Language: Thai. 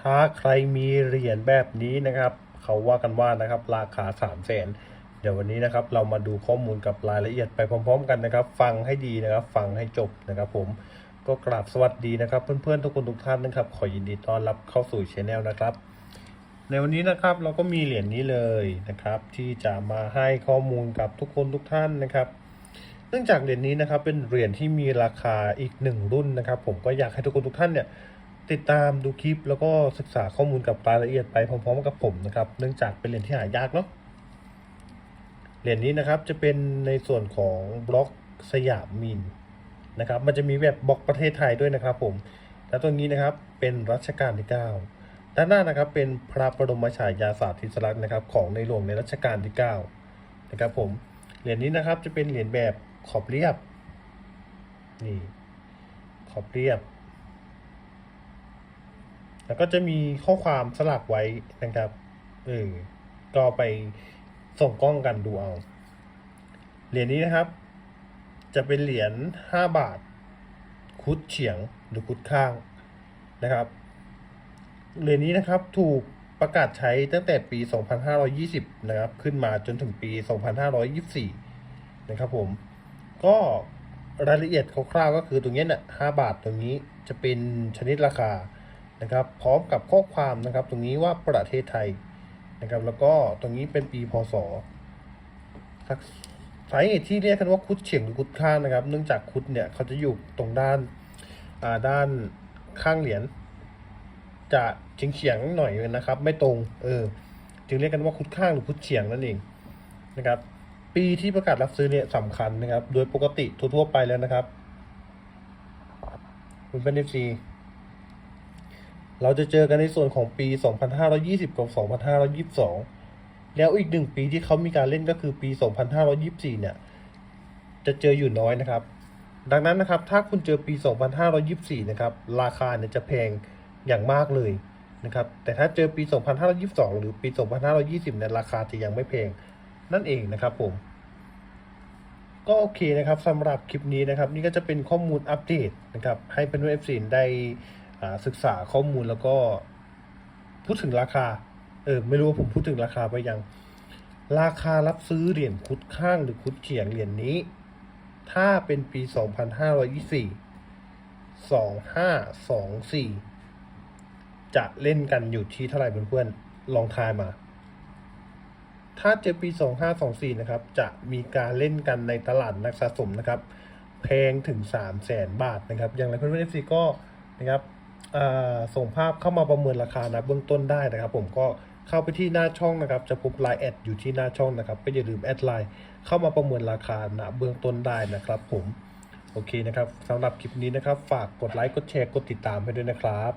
ถ้าใครมีเหรียญแบบนี้นะครับ เขาว่ากันว่านะครับ ราคา3 0 0แสนเดี๋ยววันนี้นะครับเรามาดูข้อมูลกับรายละเอียดไปพร้อม ๆ กันนะครับ ฟังให้ดีนะครับ ฟังให้จบนะครับ ผมก็กราบสวัสดีนะครับ เพื่อนๆทุกคนทุกท่านนะครับ ขอยินดีต้อนรับเข้าสู่ช anel นะครับ ในวันนี้นะครับเราก็มีเหรียญนี้เลยนะครับ ที่จะมาให้ข้อมูลกับทุกคนทุกท่านนะครับ เนื่องจากเหรียญนี้นะครับเป็นเหรียญที่มีราคาอีกหนึ่งรุ่นนะครับ ผมก็อยากให้ทุกคนทุกท่านเนี่ย ติดตามดูคลิปแล้วก็ศึกษาข้อมูลกับรายละเอียดไปพร้อมๆกับผมนะครับ เนื่องจากเป็นเหรียญที่หายากเนาะ เหรียญนี้นะครับจะเป็นในส่วนของบล็อกสยามมินนะครับ มันจะมีแบบบล็อกประเทศไทยด้วยนะครับ ผม แล้วตรงนี้นะครับเป็นรัชกาลที่ 9 ด้านหน้านะครับเป็นพระบรมฉายาสาธิสลักษณ์นะครับ ของในหลวงในรัชกาลที่ 9 นะครับผม เหรียญนี้นะครับจะเป็นเหรียญแบบขอบเรียบ นี่ ขอบเรียบ แล้วก็จะมีข้อความสลักไว้นะครับเออก็ไปส่งกล้องกันดูเอา เหรียญนี้นะครับ จะเป็นเหรียญ5บาท คุดเฉียงหรือคุดข้างนะครับ เหรียญนี้นะครับถูกประกาศใช้ตั้งแต่ปี 2520 นะครับ ขึ้นมาจนถึงปี 2524 นะครับผม ก็รายละเอียดคร่าวๆก็คือตรงนี้เนี่ย5บาทตรงนี้จะเป็นชนิดราคา นะครับ พร้อมกับข้อความนะครับ ตรงนี้ว่าประเทศไทยนะครับ แล้วก็ตรงนี้เป็นปีพศสาเหตุที่เรียกกันว่าคุดเฉียงหรือคุดข้างนะครับ เนื่องจากคุดเนี่ยเขาจะอยู่ตรงด้านอ่าด้านข้างเหรียญจะเฉียงเฉียงหน่อยนะครับ ไม่ตรง เออ จึงเรียกกันว่าคุดข้างหรือคุดเฉียงนั่นเองนะครับ ปีที่ประกาศรับซื้อเนี่ยสำคัญนะครับ โดยปกติทั่วๆไปแล้วนะครับ คุณเป็นเอฟซี เราจะเจอกันในส่วนของปี 2520 กับ 2522 แล้วอีกหนึ่งปีที่เขามีการเล่นก็คือปี 2524 เนี่ย จะเจออยู่น้อยนะครับ ดังนั้นนะครับ ถ้าคุณเจอปี 2524 นะครับ ราคาเนี่ยจะแพงอย่างมากเลยนะครับ แต่ถ้าเจอปี 2522 หรือปี 2520 เนี่ย ราคาจะยังไม่แพงนั่นเองนะครับผม ก็โอเคนะครับสำหรับคลิปนี้นะครับ นี่ก็จะเป็นข้อมูลอัปเดตนะครับ ให้เป็นเว็บสินได้ ศึกษาข้อมูลแล้วก็พูดถึงราคา เออ ไม่รู้ว่าผมพูดถึงราคาไปยัง ราคารับซื้อเหรียญคุดข้างหรือคุดเฉียงเหรียญนี้ ถ้าเป็นปี 2524 2524 จะเล่นกันอยู่ที่เท่าไหร่เพื่อนๆ ลองทายมา ถ้าเจอปี 2524 นะครับ จะมีการเล่นกันในตลาดนักสะสมนะครับ แพงถึง 3 0 0แสนบาทนะครับ อย่างไรเพื่อนๆ FC ก็นะครับ ส่งภาพเข้ามาประเมินราคานะเบื้องต้นได้นะครับ ผมก็เข้าไปที่หน้าช่องนะครับ จะพบไลน์แอดอยู่ที่หน้าช่องนะครับก็อย่าลืมแอดไลน์เข้ามาประเมินราคานะเบื้องต้นได้นะครับผมโอเคนะครับสำหรับคลิปนี้นะครับ ฝากกดไลค์กดแชร์กดติดตามให้ด้วยนะครับ